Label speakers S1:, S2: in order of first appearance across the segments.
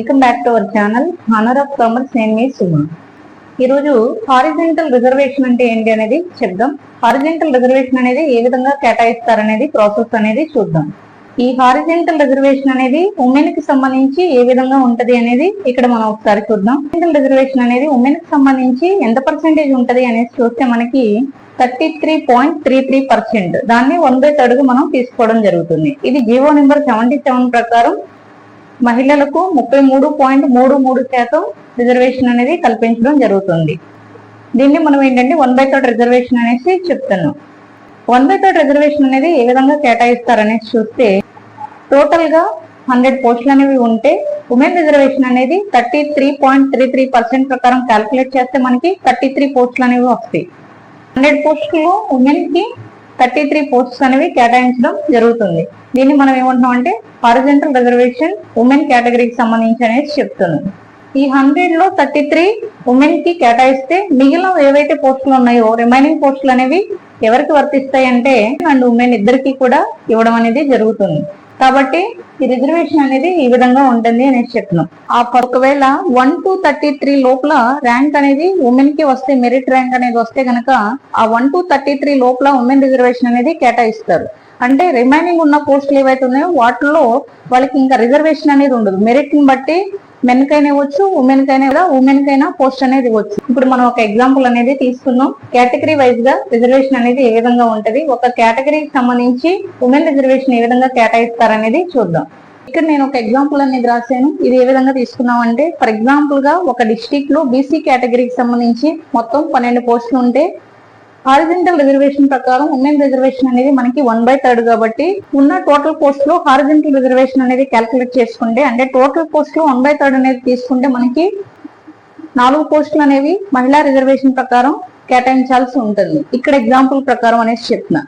S1: Welcome back to our channel honour of commerce నేను మీ సుమా ఈరోజు హారిజెంటల్ రిజర్వేషన్ అంటే ఏంటి అనేది చెప్దాం. హారిజెంటల్ రిజర్వేషన్ అనేది ఏ విధంగా కేటాయిస్తారనేది ప్రాసెస్ అనేది చూద్దాం. ఈ హారిజెంటల్ రిజర్వేషన్ అనేది ఉమెన్కి సంబంధించి ఏ విధంగా ఉంటది అనేది ఇక్కడ మనం ఒకసారి చూద్దాం. హారిజెంటల్ రిజర్వేషన్ అనేది ఉమెన్కి సంబంధించి ఎంత పర్సెంటేజ్ ఉంటది అనేది చూస్తే మనకి thirty three point three three percent దాన్ని వన్ బై థర్డ్ మనం తీసుకోవడం జరుగుతుంది. ఇది జీవో నెంబర్ సెవెంటీ సెవెన్ ప్రకారం మహిళలకు ముప్పై మూడు పాయింట్ మూడు మూడు శాతం రిజర్వేషన్ అనేది కల్పించడం జరుగుతుంది. దీన్ని మనం ఏంటంటే వన్ బై థర్డ్ రిజర్వేషన్ అనేసి చెప్తాను వన్ బై థర్డ్ రిజర్వేషన్ అనేది ఏ విధంగా కేటాయిస్తారనేసి చూస్తే టోటల్గా హండ్రెడ్ పోస్టులు అనేవి ఉంటే ఉమెన్ రిజర్వేషన్ అనేది thirty three point three three percent ప్రకారం క్యాల్కులేట్ చేస్తే మనకి థర్టీ త్రీ పోస్టులు అనేవి వస్తాయి. హండ్రెడ్ పోస్టులు ఉమెన్కి థర్టీ త్రీ పోస్ట్స్ అనేవి కేటాయించడం జరుగుతుంది. దీన్ని మనం ఏమంటున్నాం అంటే హారిజెంటల్ రిజర్వేషన్ ఉమెన్ కేటగిరీకి సంబంధించి అనేది చెప్తున్నాం. ఈ హండ్రెడ్లో థర్టీ త్రీ ఉమెన్కి కేటాయిస్తే మిగిలిన ఏవైతే పోస్టులు ఉన్నాయో రిమైనింగ్ పోస్టులు అనేవి ఎవరికి వర్తిస్తాయి అంటే అండ్ ఉమెన్ ఇద్దరికి కూడా ఇవ్వడం అనేది జరుగుతుంది. కాబట్టి ఈ రిజర్వేషన్ అనేది ఈ విధంగా ఉంటుంది అనేసి చెప్తున్నాం ఆ ఒకవేళ వన్ టు థర్టీ త్రీ లోపల ర్యాంక్ అనేది ఉమెన్కి వస్తే మెరిట్ ర్యాంక్ అనేది వస్తే గనక ఆ వన్ టు థర్టీ త్రీ లోపల ఉమెన్ రిజర్వేషన్ అనేది కేటాయిస్తారు. అంటే రిమైనింగ్ ఉన్న పోస్టులు ఏవైతే ఉన్నాయో వాటిలో వాళ్ళకి ఇంకా రిజర్వేషన్ అనేది ఉండదు. మెరిట్ని బట్టి మెన్ కైనా ఇవ్వచ్చు ఉమెన్ కైనా కూడా ఉమెన్ కైనా పోస్ట్ అనేది ఇవ్వచ్చు. ఇప్పుడు మనం ఒక ఎగ్జాంపుల్ అనేది తీసుకుందాం. కేటగిరీ వైజ్గా రిజర్వేషన్ అనేది ఏ విధంగా ఉంటది? ఒక కేటగిరీకి సంబంధించి ఉమెన్ రిజర్వేషన్ ఏ విధంగా కేటాయిస్తారనేది చూద్దాం. ఇక్కడ నేను ఒక ఎగ్జాంపుల్ అనేది రాశాను. ఇది ఏ విధంగా తీసుకున్నాం అంటే ఫర్ ఎగ్జాంపుల్గా ఒక డిస్టిక్లో బీసీ కేటగిరీకి సంబంధించి మొత్తం పన్నెండు పోస్టులు ఉంటే హారిజెంటల్ రిజర్వేషన్ ప్రకారం ఉమెన్ రిజర్వేషన్ అనేది మనకి వన్ బై థర్డ్ కాబట్టి ఉన్న టోటల్ పోస్ట్లో హారిజెంటల్ రిజర్వేషన్ అనేది క్యాల్కులేట్ చేసుకుంటే అంటే టోటల్ పోస్ట్లో వన్ బై థర్డ్ అనేది తీసుకుంటే మనకి నాలుగు పోస్టులు అనేవి మహిళా రిజర్వేషన్ ప్రకారం కేటాయించాల్సి ఉంటుంది. ఇక్కడ ఎగ్జాంపుల్ ప్రకారం అనేసి చెప్తున్నా.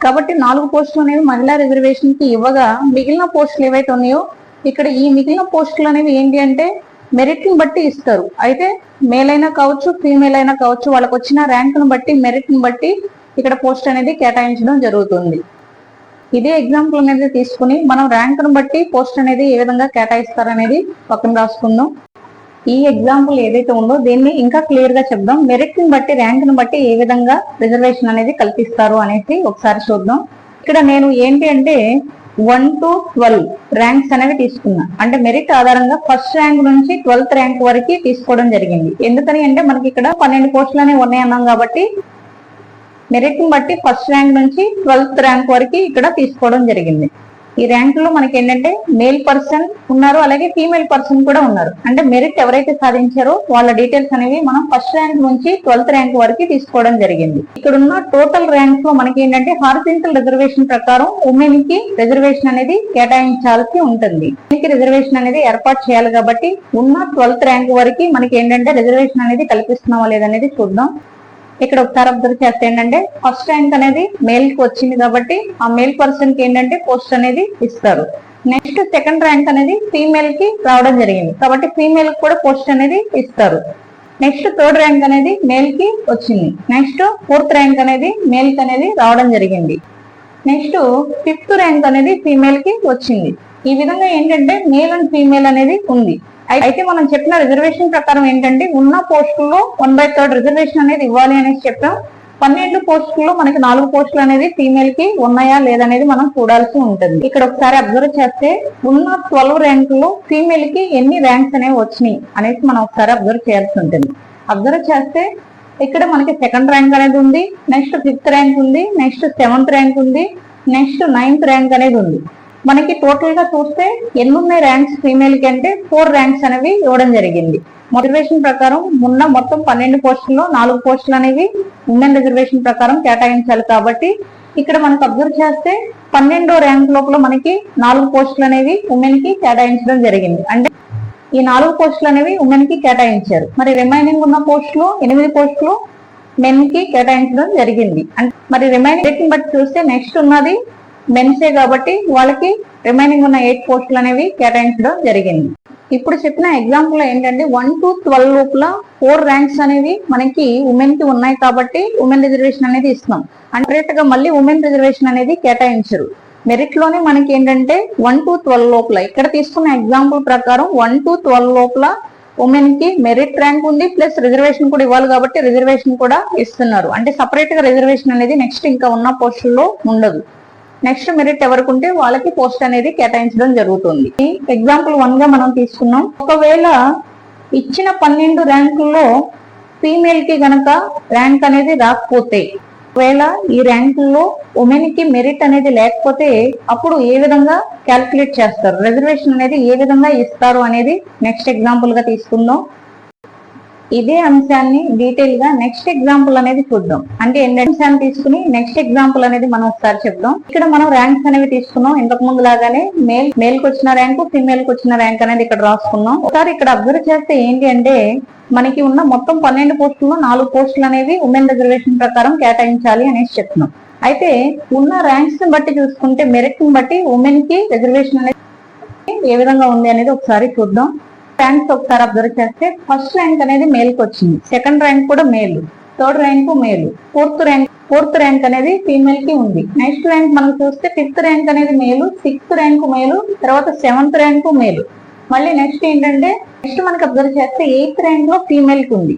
S1: కాబట్టి నాలుగు పోస్టులు అనేవి మహిళా రిజర్వేషన్కి ఇవ్వగా మిగిలిన పోస్టులు ఏవైతే ఉన్నాయో ఇక్కడ ఈ మిగిలిన పోస్టులు అనేవి ఏంటి అంటే మెరిట్ని బట్టి ఇస్తారు. అయితే మేల్ అయినా కావచ్చు ఫీమేల్ అయినా కావచ్చు వాళ్ళకి వచ్చిన ర్యాంక్ను బట్టి మెరిట్ని బట్టి ఇక్కడ పోస్ట్ అనేది కేటాయించడం జరుగుతుంది. ఇదే ఎగ్జాంపుల్ అనేది తీసుకుని మనం ర్యాంక్ను బట్టి పోస్ట్ అనేది ఏ విధంగా కేటాయిస్తారనేది పక్కన రాసుకుందాం. ఈ ఎగ్జాంపుల్ ఏదైతే ఉందో దీన్ని ఇంకా క్లియర్గా చెప్దాం. మెరిట్ని బట్టి ర్యాంక్ని బట్టి ఏ విధంగా రిజర్వేషన్ అనేది కల్పిస్తారు అనేసి ఒకసారి చూద్దాం. ఇక్కడ నేను ఏంటి అంటే వన్ టు ట్వెల్వ్ ర్యాంక్స్ అనేవి తీసుకున్నా. అంటే మెరిట్ ఆధారంగా ఫస్ట్ ర్యాంక్ నుంచి ట్వెల్త్ ర్యాంక్ వరకు తీసుకోవడం జరిగింది. ఎందుకని అంటే మనకి ఇక్కడ పన్నెండు పోస్టులు అనేవి ఉన్నాయి అన్నాం కాబట్టి మెరిట్ని బట్టి ఫస్ట్ ర్యాంక్ నుంచి ట్వెల్త్ ర్యాంక్ వరకు ఇక్కడ తీసుకోవడం జరిగింది. ఈ ర్యాంక్లో మనకి ఏంటంటే మేల్ పర్సన్ ఉన్నారు అలాగే ఫీమేల్ పర్సన్ కూడా ఉన్నారు. అంటే మెరిట్ ఎవరైతే సాధించారో వాళ్ళ డీటెయిల్స్ అనేవి మనం ఫస్ట్ ర్యాంక్ నుంచి ట్వెల్త్ ర్యాంక్ వరకు తీసుకోవడం జరిగింది. ఇక్కడ ఉన్న టోటల్ ర్యాంక్స్లో మనకి ఏంటంటే హారిజెంటల్ రిజర్వేషన్ ప్రకారం ఉమెన్కి రిజర్వేషన్ అనేది కేటాయించాల్సి ఉంటుంది. దీనికి రిజర్వేషన్ అనేది ఏర్పాటు చేయాలి కాబట్టి ఉన్న ట్వెల్త్ ర్యాంక్ వరకు మనకి ఏంటంటే రిజర్వేషన్ అనేది కల్పిస్తున్నామా లేదనేది చూద్దాం. ఇక్కడ ఒకసారి అబ్జర్వ్ చేస్తే ఏంటంటే ఫస్ట్ ర్యాంక్ అనేది మేల్కి వచ్చింది కాబట్టి ఆ మేల్ పర్సన్కి ఏంటంటే పోస్ట్ అనేది ఇస్తారు. నెక్స్ట్ సెకండ్ ర్యాంక్ అనేది ఫీమేల్కి రావడం జరిగింది కాబట్టి ఫీమేల్కి కూడా పోస్ట్ అనేది ఇస్తారు. నెక్స్ట్ థర్డ్ ర్యాంక్ అనేది మేల్కి వచ్చింది. నెక్స్ట్ ఫోర్త్ ర్యాంక్ అనేది మేల్కి అనేది రావడం జరిగింది. నెక్స్ట్ ఫిఫ్త్ ర్యాంక్ అనేది ఫీమేల్కి వచ్చింది. ఈ విధంగా ఏంటంటే మేల్ అండ్ ఫీమేల్ అనేది ఉంది. అయితే మనం చెప్పిన రిజర్వేషన్ ప్రకారం ఏంటంటే ఉన్న పోస్టుల్లో వన్ బై థర్డ్ రిజర్వేషన్ అనేది ఇవ్వాలి అనేసి చెప్పాం. పన్నెండు పోస్టుల్లో మనకి నాలుగు పోస్టులు అనేది ఫీమేల్కి ఉన్నాయా లేదనేది మనం చూడాల్సి ఉంటుంది. ఇక్కడ ఒకసారి అబ్జర్వ్ చేస్తే ఉన్న ట్వెల్వ్ ర్యాంకుల్లో ఫీమేల్కి ఎన్ని ర్యాంక్స్ అనేవి వచ్చినాయి అనేసి మనం ఒకసారి అబ్జర్వ్ చేయాల్సి ఉంటుంది. అబ్జర్వ్ చేస్తే ఇక్కడ మనకి సెకండ్ ర్యాంక్ అనేది ఉంది నెక్స్ట్ ఫిఫ్త్ ర్యాంక్ ఉంది నెక్స్ట్ సెవెంత్ ర్యాంక్ ఉంది నెక్స్ట్ నైన్త్ ర్యాంక్ అనేది ఉంది. మనకి టోటల్గా చూస్తే ఎన్నున్నాయి ర్యాంక్స్ ఫీమేల్కి అంటే ఫోర్ ర్యాంక్స్ అనేవి ఇవ్వడం జరిగింది. మోటివేషన్ ప్రకారం ఉన్న మొత్తం పన్నెండు పోస్టుల్లో నాలుగు పోస్టులు అనేవి ఉమెన్ రిజర్వేషన్ ప్రకారం కేటాయించాలి కాబట్టి ఇక్కడ మనకు అబ్జర్వ్ చేస్తే పన్నెండో ర్యాంక్ లోపల మనకి నాలుగు పోస్టులు అనేవి ఉమెన్కి కేటాయించడం జరిగింది. అంటే ఈ నాలుగు పోస్టులు అనేవి ఉమెన్కి కేటాయించారు. మరి రిమైనింగ్ ఉన్న పోస్టులు ఎనిమిది పోస్టులు మెన్కి కేటాయించడం జరిగింది. అంటే మరి రిమైనింగ్ బట్టి చూస్తే నెక్స్ట్ ఉన్నది మెన్సే కాబట్టి వాళ్ళకి రిమైనింగ్ ఉన్న ఎయిట్ పోస్టులు అనేవి కేటాయించడం జరిగింది. ఇప్పుడు చెప్పిన ఎగ్జాంపుల్ ఏంటంటే వన్ టు ట్వెల్వ్ లోపల ఫోర్ ర్యాంక్స్ అనేవి మనకి ఉమెన్కి ఉన్నాయి కాబట్టి ఉమెన్ రిజర్వేషన్ అనేది ఇస్తున్నాం. అంటే గా మళ్ళీ ఉమెన్ రిజర్వేషన్ అనేది కేటాయించరు. మెరిట్లోనే మనకి ఏంటంటే వన్ టు ట్వెల్వ్ లోపల ఇక్కడ తీసుకున్న ఎగ్జాంపుల్ ప్రకారం వన్ టు ట్వెల్వ్ లోపల ఉమెన్కి మెరిట్ ర్యాంక్ ఉంది ప్లస్ రిజర్వేషన్ కూడా ఇవ్వాలి కాబట్టి రిజర్వేషన్ కూడా ఇస్తున్నారు. అంటే సపరేట్గా రిజర్వేషన్ అనేది నెక్స్ట్ ఇంకా ఉన్న పోస్టుల్లో ఉండదు. నెక్స్ట్ మెరిట్ ఎవరికి ఉంటే వాళ్ళకి పోస్ట్ అనేది కేటాయించడం జరుగుతుంది. ఎగ్జాంపుల్ వన్గా మనం తీసుకున్నాం. ఒకవేళ ఇచ్చిన పన్నెండు ర్యాంకుల్లో ఫీమేల్కి గనక ర్యాంక్ అనేది రాకపోతే ఒకవేళ ఈ ర్యాంకుల్లో ఉమెన్కి మెరిట్ అనేది లేకపోతే అప్పుడు ఏ విధంగా క్యాల్కులేట్ చేస్తారు? రిజర్వేషన్ అనేది ఏ విధంగా ఇస్తారు అనేది నెక్స్ట్ ఎగ్జాంపుల్గా తీసుకుందాం. ఇదే అంశాన్ని డీటెయిల్గా నెక్స్ట్ ఎగ్జాంపుల్ అనేది చూద్దాం. అంటే ఎన్ని అంశాన్ని తీసుకుని నెక్స్ట్ ఎగ్జాంపుల్ అనేది మనం ఒకసారి చెప్దాం. ఇక్కడ మనం ర్యాంక్స్ అనేవి తీసుకున్నాం. ఇంతకు ముందు లాగానే మేల్ మేల్కి వచ్చిన ర్యాంకు ఫీమేల్కి వచ్చిన ర్యాంక్ అనేది ఇక్కడ రాసుకున్నాం. ఒకసారి ఇక్కడ అబ్జర్వ్ చేస్తే ఏంటి అంటే మనకి ఉన్న మొత్తం పన్నెండు పోస్టుల్లో నాలుగు పోస్టులు అనేవి ఉమెన్ రిజర్వేషన్ ప్రకారం కేటాయించాలి అనేసి చెప్తున్నాం. అయితే ఉన్న ర్యాంక్స్ని బట్టి చూసుకుంటే మెరిట్ని బట్టి ఉమెన్కి రిజర్వేషన్ అనేది ఏ విధంగా ఉంది అనేది ఒకసారి చూద్దాం. ర్యాంక్స్ ఒకసారి అబ్జర్వ్ చేస్తే ఫస్ట్ ర్యాంక్ అనేది మేల్కి వచ్చింది. సెకండ్ ర్యాంక్ కూడా మేలు. థర్డ్ ర్యాంక్ మేలు. ఫోర్త్ ర్యాంక్ ఫోర్త్ ర్యాంక్ అనేది ఫీమేల్కి ఉంది. నెక్స్ట్ ర్యాంక్ మనం చూస్తే ఫిఫ్త్ ర్యాంక్ అనేది మేలు సిక్స్త్ ర్యాంక్ మేలు తర్వాత సెవెంత్ ర్యాంక్ మేలు. మళ్ళీ నెక్స్ట్ ఏంటంటే నెక్స్ట్ మనకి అబ్జర్వ్ చేస్తే ఎయిత్ ర్యాంక్లో ఫీమేల్కి ఉంది.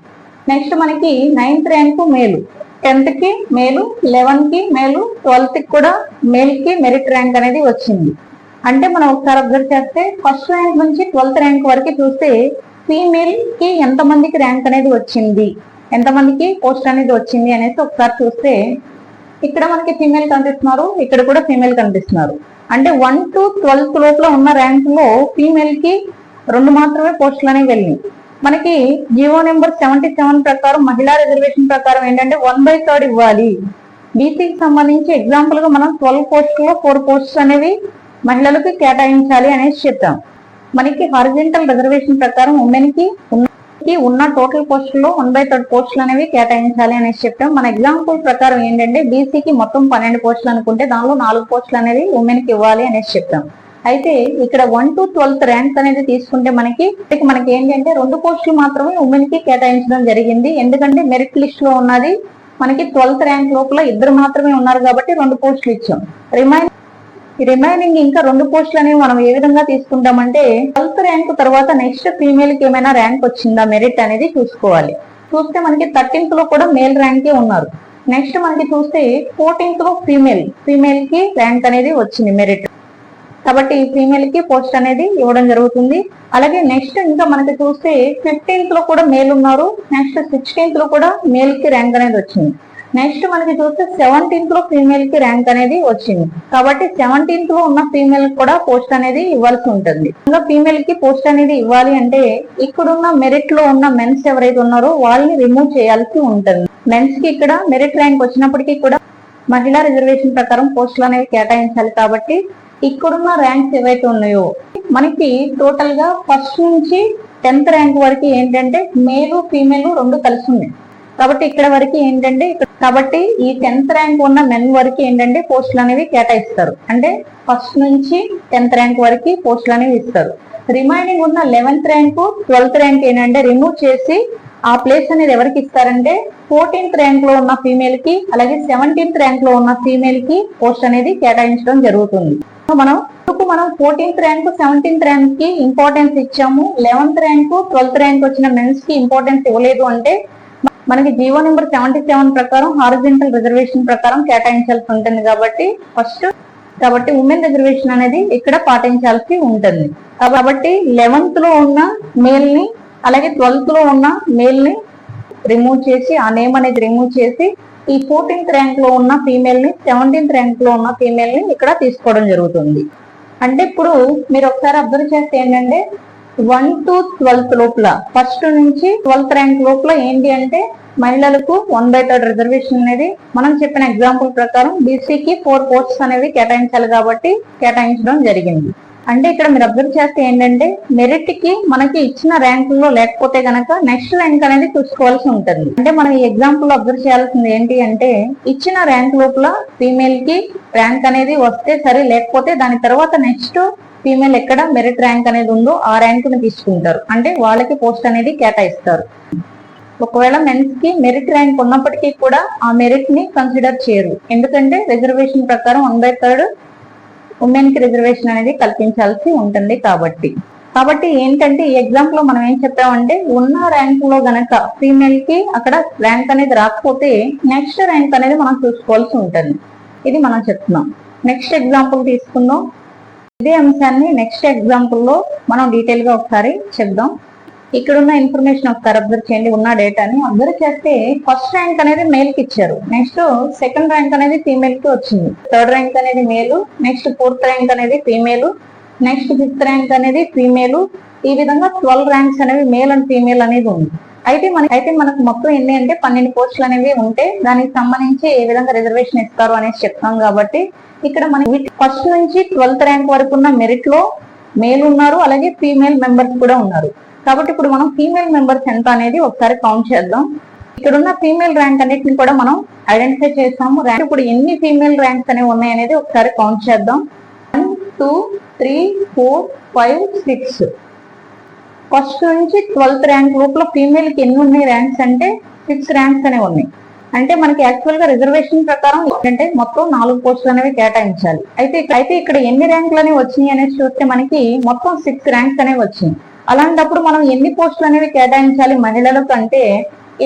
S1: నెక్స్ట్ మనకి నైన్త్ ర్యాంక్ మేలు. టెన్త్కి మేలు లెవెన్కి మేలు ట్వెల్త్కి కూడా మేల్కి మెరిట్ ర్యాంక్ అనేది వచ్చింది. అంటే మనం ఒకసారి అబ్జర్వ్ చేస్తే ఫస్ట్ ర్యాంక్ నుంచి ట్వెల్త్ ర్యాంక్ వరకు చూస్తే ఫీమేల్కి ఎంత మందికి ర్యాంక్ అనేది వచ్చింది? ఎంత మందికి పోస్ట్ అనేది వచ్చింది అనేసి ఒకసారి చూస్తే ఇక్కడ మనకి ఫీమేల్ కనిపిస్తున్నారు ఇక్కడ కూడా ఫీమేల్ కనిపిస్తున్నారు. అంటే వన్ టు ట్వెల్త్ లోపల ఉన్న ర్యాంక్లో ఫీమేల్కి రెండు మాత్రమే పోస్టులు అనేవి వెళ్ళినాయి. మనకి జియో నెంబర్ సెవెంటీ సెవెన్ ప్రకారం మహిళా రిజర్వేషన్ ప్రకారం ఏంటంటే వన్ బై థర్డ్ ఇవ్వాలి. బీసీకి సంబంధించి ఎగ్జాంపుల్గా మనం ట్వెల్వ్ పోస్టుల్లో ఫోర్ పోస్ట్స్ అనేవి మహిళలకు కేటాయించాలి అనేసి చెప్పాం మనకి హారిజెంటల్ రిజర్వేషన్ ప్రకారం ఉమెన్కి ఉన్న- టోటల్ పోస్టుల్లో వన్ బై థర్డ్ పోస్టులు అనేవి కేటాయించాలి అనేసి చెప్పాం మన ఎగ్జాంపుల్ ప్రకారం ఏంటంటే బీసీకి మొత్తం పన్నెండు పోస్టులు అనుకుంటే దానిలో నాలుగు పోస్టులు అనేవి ఉమెన్కి ఇవ్వాలి అనేసి చెప్పాం అయితే ఇక్కడ వన్ టు ట్వెల్త్ ర్యాంక్ అనేది తీసుకుంటే మనకి మనకి ఏంటంటే రెండు పోస్టులు మాత్రమే ఉమెన్కి కేటాయించడం జరిగింది. ఎందుకంటే మెరిట్ లిస్ట్లో ఉన్నది. మనకి ట్వెల్త్ ర్యాంక్ లోపల ఇద్దరు మాత్రమే ఉన్నారు కాబట్టి రెండు పోస్టులు ఇచ్చాం. రిమైన్ రిమైనింగ్ ఇంకా రెండు పోస్టులు అనేవి మనం ఏ విధంగా తీసుకుంటామంటే ట్వెల్త్ ర్యాంక్ తర్వాత నెక్స్ట్ ఫీమేల్కి ఏమైనా ర్యాంక్ వచ్చిందా మెరిట్ అనేది చూసుకోవాలి. చూస్తే మనకి థర్టీన్త్లో కూడా మేల్ ర్యాంకే ఉన్నారు. నెక్స్ట్ మనకి చూస్తే ఫోర్టీన్త్లో ఫీమేల్ ఫీమేల్కి ర్యాంక్ అనేది వచ్చింది మెరిట్ కాబట్టి ఫీమేల్కి పోస్ట్ అనేది ఇవ్వడం జరుగుతుంది. అలాగే నెక్స్ట్ ఇంకా మనకి చూస్తే ఫిఫ్టీన్త్లో కూడా మేల్ ఉన్నారు. నెక్స్ట్ సిక్స్టీన్త్లో కూడా మేల్కి ర్యాంక్ అనేది వచ్చింది. నెక్స్ట్ మనకి చూస్తే సెవెంటీన్త్లో ఫీమేల్కి ర్యాంక్ అనేది వచ్చింది. కాబట్టి సెవెంటీన్త్లో ఉన్న ఫీమేల్ కూడా పోస్ట్ అనేది ఇవ్వాల్సి ఉంటుంది. ఇంకా ఫీమేల్కి పోస్ట్ అనేది ఇవ్వాలి అంటే ఇక్కడున్న మెరిట్లో ఉన్న మెన్స్ ఎవరైతే ఉన్నారో వాళ్ళని రిమూవ్ చేయాల్సి ఉంటుంది. మెన్స్కి ఇక్కడ మెరిట్ ర్యాంక్ వచ్చినప్పటికీ కూడా మహిళా రిజర్వేషన్ ప్రకారం పోస్టులు అనేవి కేటాయించాలి కాబట్టి ఇక్కడున్న ర్యాంక్స్ ఏవైతే ఉన్నాయో మనకి టోటల్గా ఫస్ట్ నుంచి టెన్త్ ర్యాంక్ వరకు ఏంటంటే మేలు ఫీమేల్ రెండు కలిసి ఉన్నాయి. కాబట్టి ఇక్కడ వరకు ఏంటంటే ఇక్కడ- కాబట్టి ఈ టెన్త్ ర్యాంక్ ఉన్న మెన్ వరకు ఏంటంటే పోస్టులు అనేవి కేటాయిస్తారు. అంటే ఫస్ట్ నుంచి టెన్త్ ర్యాంక్ వరకు పోస్టులు అనేవి ఇస్తారు. రిమైనింగ్ ఉన్న లెవెన్త్ ర్యాంక్ ట్వెల్త్ ర్యాంక్ ఏంటంటే రిమూవ్ చేసి ఆ ప్లేస్ అనేది ఎవరికి ఇస్తారంటే ఫోర్టీన్త్ ర్యాంక్లో ఉన్న ఫీమేల్కి అలాగే సెవెంటీన్త్ ర్యాంక్లో ఉన్న ఫీమేల్కి పోస్ట్ అనేది కేటాయించడం జరుగుతుంది. సో మనం మనం ఫోర్టీన్త్ ర్యాంక్ సెవెంటీన్త్ ర్యాంక్కి ఇంపార్టెన్స్ ఇచ్చాము. లెవెన్త్ ర్యాంక్ ట్వెల్త్ ర్యాంక్ వచ్చిన మెన్స్కి ఇంపార్టెన్స్ ఇవ్వలేదు అంటే మనకి G O number seventy seven ప్రకారం హారిజెంటల్ రిజర్వేషన్ ప్రకారం కేటాయించాల్సి ఉంటుంది కాబట్టి ఫస్ట్ కాబట్టి ఉమెన్ రిజర్వేషన్ అనేది ఇక్కడ పాటించాల్సి ఉంటుంది. కాబట్టి లెవెన్త్లో ఉన్న మేల్ని అలాగే ట్వెల్త్లో ఉన్న మేల్ని రిమూవ్ చేసి ఆ నేమ్ అనేది రిమూవ్ చేసి ఈ ఫోర్టీన్త్ ర్యాంక్లో ఉన్న ఫీమేల్ని సెవెంటీన్త్ ర్యాంక్లో ఉన్న ఫీమేల్ని ఇక్కడ తీసుకోవడం జరుగుతుంది. అంటే ఇప్పుడు మీరు ఒకసారి అబ్జర్వ్ చేస్తే ఏంటంటే వన్ టు ట్వెల్త్ లోపల. ఫస్ట్ నుంచి ట్వెల్త్ ర్యాంక్ లోపల ఏంటి అంటే మహిళలకు వన్ బై థర్డ్ రిజర్వేషన్ అనేది మనం చెప్పిన ఎగ్జాంపుల్ ప్రకారం బీసీకి ఫోర్ పోస్ట్స్ అనేవి కేటాయించాలి కాబట్టి కేటాయించడం జరిగింది. అంటే ఇక్కడ మీరు అబ్జర్వ్ చేస్తే ఏంటంటే మెరిట్కి మనకి ఇచ్చిన ర్యాంకుల్లో లేకపోతే గనక నెక్స్ట్ ర్యాంక్ అనేది చూసుకోవాల్సి ఉంటుంది. అంటే మనం ఈ ఎగ్జాంపుల్ అబ్జర్వ్ చేయాల్సింది ఏంటి అంటే ఇచ్చిన ర్యాంక్ లోపల ఫీమేల్కి ర్యాంక్ అనేది వస్తే సరే లేకపోతే దాని తర్వాత నెక్స్ట్ ఫీమేల్ ఎక్కడ మెరిట్ ర్యాంక్ అనేది ఉందో ఆ ర్యాంక్ని తీసుకుంటారు. అంటే వాళ్ళకి పోస్ట్ అనేది కేటాయిస్తారు. ఒకవేళ మెన్స్కి మెరిట్ ర్యాంక్ ఉన్నప్పటికీ కూడా ఆ మెరిట్ని కన్సిడర్ చేయరు. ఎందుకంటే రిజర్వేషన్ ప్రకారం వన్ బై థర్డ్ ఉమెన్కి రిజర్వేషన్ అనేది కల్పించాల్సి ఉంటుంది కాబట్టి. కాబట్టి ఏంటంటే ఈ ఎగ్జాంపుల్లో మనం ఏం చెప్పామంటే ఉన్న ర్యాంక్లో గనక ఫీమేల్కి అక్కడ ర్యాంక్ అనేది రాకపోతే నెక్స్ట్ ర్యాంక్ అనేది మనం చూసుకోవాల్సి ఉంటుంది. ఇది మనం చెప్తున్నాం. నెక్స్ట్ ఎగ్జాంపుల్ తీసుకుందాం. ఇదే అంశాన్ని నెక్స్ట్ ఎగ్జాంపుల్లో మనం డీటెయిల్గా ఒకసారి చెప్దాం. ఇక్కడ ఉన్న ఇన్ఫర్మేషన్ ఒకసారి అబ్జర్వ్ చేయండి ఉన్న డేటాని అబ్జర్వ్ చేస్తే ఫస్ట్ ర్యాంక్ అనేది మేల్కి ఇచ్చారు. నెక్స్ట్ సెకండ్ ర్యాంక్ అనేది ఫీమేల్కి వచ్చింది. థర్డ్ ర్యాంక్ అనేది మేలు నెక్స్ట్ ఫోర్త్ ర్యాంక్ అనేది ఫీమేల్ నెక్స్ట్ ఫిఫ్త్ ర్యాంక్ అనేది ఫీమేల్ ఈ విధంగా ట్వెల్వ్ ర్యాంక్స్ అనేవి మేల్ అండ్ ఫీమేల్ అనేది ఉంది. అయితే మన అయితే మనకు మొత్తం ఎన్ని అంటే పన్నెండు పోస్టులు అనేవి ఉంటే దానికి సంబంధించి ఏ విధంగా రిజర్వేషన్ ఇస్తారు అనేసి చెప్తాం కాబట్టి ఇక్కడ మనకి ఫస్ట్ నుంచి ట్వెల్త్ ర్యాంక్ వరకు ఉన్న మెరిట్లో మేల్ ఉన్నారు అలాగే ఫీమేల్ మెంబర్స్ కూడా ఉన్నారు. కాబట్టి ఇప్పుడు మనం ఫీమేల్ మెంబర్స్ ఎంత అనేది ఒకసారి కౌంట్ చేద్దాం. ఇక్కడ ఉన్న ఫీమేల్ ర్యాంక్ అన్నిటిని కూడా మనం ఐడెంటిఫై చేస్తాము. ర్యాంక్ ఇప్పుడు ఎన్ని ఫీమేల్ ర్యాంక్స్ అనేవి ఉన్నాయి అనేది ఒకసారి కౌంట్ చేద్దాం. One two three four five six first నుంచి ట్వెల్త్ ర్యాంక్ లోపల ఫీమేల్కి ఎన్ని ఉన్నాయి ర్యాంక్స్ అంటే సిక్స్ ర్యాంక్స్ అనేవి ఉన్నాయి. అంటే మనకి యాక్చువల్గా రిజర్వేషన్ ప్రకారం ఏంటంటే మొత్తం నాలుగు పోస్టులు అనేవి కేటాయించాలి. అయితే అయితే ఇక్కడ ఎన్ని ర్యాంకులు అనేవి వచ్చినాయి అనేసి చూస్తే మనకి మొత్తం సిక్స్ ర్యాంక్స్ అనేవి వచ్చింది అలాంటప్పుడు మనం ఎన్ని పోస్టులు అనేవి కేటాయించాలి మహిళలకు అంటే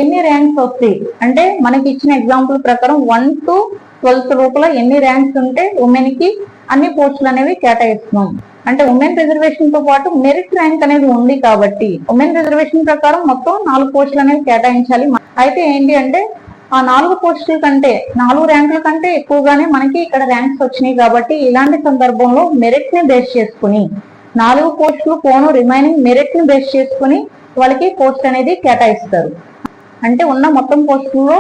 S1: ఎన్ని ర్యాంక్స్ వస్తాయి? అంటే మనకి ఇచ్చిన ఎగ్జాంపుల్ ప్రకారం వన్ టు ట్వెల్త్ లోపల ఎన్ని ర్యాంక్స్ ఉంటే ఉమెన్కి అన్ని పోస్టులు అనేవి కేటాయిస్తున్నాం. అంటే ఉమెన్ రిజర్వేషన్తో పాటు మెరిట్ ర్యాంక్ అనేది ఉంది కాబట్టి ఉమెన్ రిజర్వేషన్ ప్రకారం మొత్తం నాలుగు పోస్టులు అనేవి కేటాయించాలి. అయితే ఏంటి అంటే ఆ నాలుగు పోస్టుల కంటే నాలుగు ర్యాంకుల కంటే ఎక్కువగానే మనకి ఇక్కడ ర్యాంక్స్ వచ్చినాయి కాబట్టి ఇలాంటి సందర్భంలో మెరిట్ని బేస్ చేసుకుని నాలుగు పోస్టులు పోను రిమైనింగ్ మెరిట్ని బేస్ చేసుకుని వాళ్ళకి పోస్ట్ అనేది కేటాయిస్తారు. అంటే ఉన్న మొత్తం పోస్టుల్లో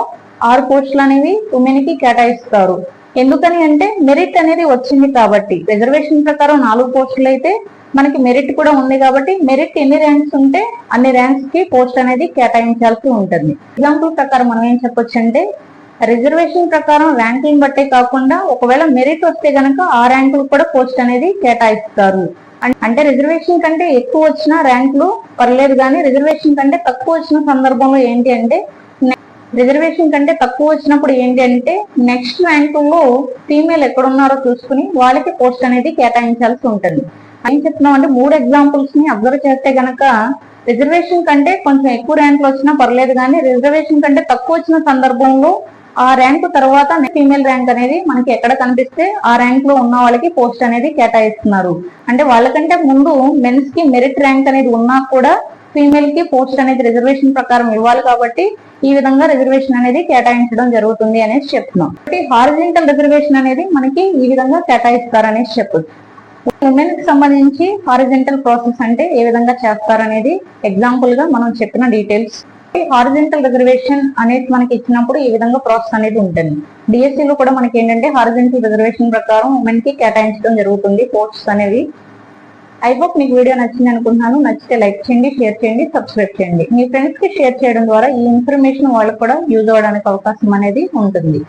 S1: ఆరు పోస్టులు అనేవి ఉమెన్కి కేటాయిస్తారు. ఎందుకని అంటే మెరిట్ అనేది వచ్చింది కాబట్టి. రిజర్వేషన్ ప్రకారం నాలుగు పోస్టులు అయితే మనకి మెరిట్ కూడా ఉంది కాబట్టి మెరిట్ ఎన్ని ర్యాంక్స్ ఉంటే అన్ని ర్యాంక్స్కి పోస్ట్ అనేది కేటాయించాల్సి ఉంటుంది. ఎగ్జాంపుల్ ప్రకారం మనం ఏం చెప్పొచ్చు అంటే రిజర్వేషన్ ప్రకారం ర్యాంకింగ్ బట్టే కాకుండా ఒకవేళ మెరిట్ వస్తే గనక ఆ ర్యాంకులు కూడా పోస్ట్ అనేది కేటాయిస్తారు. అంటే రిజర్వేషన్ కంటే ఎక్కువ వచ్చిన ర్యాంకులు పర్లేదు కానీ రిజర్వేషన్ కంటే తక్కువ వచ్చిన సందర్భంలో ఏంటి అంటే రిజర్వేషన్ కంటే తక్కువ వచ్చినప్పుడు ఏంటి అంటే నెక్స్ట్ ర్యాంకుల్లో ఫీమేల్ ఎక్కడున్నారో చూసుకుని వాళ్ళకి పోస్ట్ అనేది కేటాయించాల్సి ఉంటుంది. అని చెప్తున్నాం అంటే మూడు ఎగ్జాంపుల్స్ని అబ్జర్వ్ చేస్తే గనక రిజర్వేషన్ కంటే కొంచెం ఎక్కువ ర్యాంకులు వచ్చినా పర్లేదు కానీ రిజర్వేషన్ కంటే తక్కువ వచ్చిన సందర్భంలో ఆ ర్యాంకు తర్వాత ఫీమేల్ ర్యాంక్ అనేది మనకి ఎక్కడ కనిపిస్తే ఆ ర్యాంక్లో ఉన్న వాళ్ళకి పోస్ట్ అనేది కేటాయిస్తున్నారు. అంటే వాళ్ళకంటే ముందు మెన్స్కి మెరిట్ ర్యాంక్ అనేది ఉన్నా కూడా ఫీమేల్కి పోస్ట్ అనేది రిజర్వేషన్ ప్రకారం ఇవ్వాలి కాబట్టి ఈ విధంగా రిజర్వేషన్ అనేది కేటాయించడం జరుగుతుంది అనేసి చెప్తున్నాం. హారిజెంటల్ రిజర్వేషన్ అనేది మనకి ఈ విధంగా కేటాయిస్తారు అనేసి చెప్పొచ్చు. ఉమెన్కి సంబంధించి హారిజెంటల్ ప్రాసెస్ అంటే ఏ విధంగా చేస్తారనేది ఎగ్జాంపుల్గా మనం చెప్పిన డీటెయిల్స్ హారిజెంటల్ రిజర్వేషన్ అనేది మనకి ఇచ్చినప్పుడు ఈ విధంగా ప్రాసెస్ అనేది ఉంటుంది. DSC లో కూడా మనకి ఏంటంటే హారిజెంటల్ రిజర్వేషన్ ప్రకారం ఉమెన్కి కేటాయించడం జరుగుతుంది పోస్ట్స్ అనేవి. ఐ హోప్ మీకు వీడియో నచ్చింది అనుకుంటున్నాను. నచ్చితే లైక్ చేయండి షేర్ చేయండి సబ్స్క్రైబ్ చేయండి. మీ ఫ్రెండ్స్కి షేర్ చేయడం ద్వారా ఈ ఇన్ఫర్మేషన్ వాళ్ళకు కూడా యూజ్ అవ్వడానికి అవకాశం అనేది ఉంటుంది.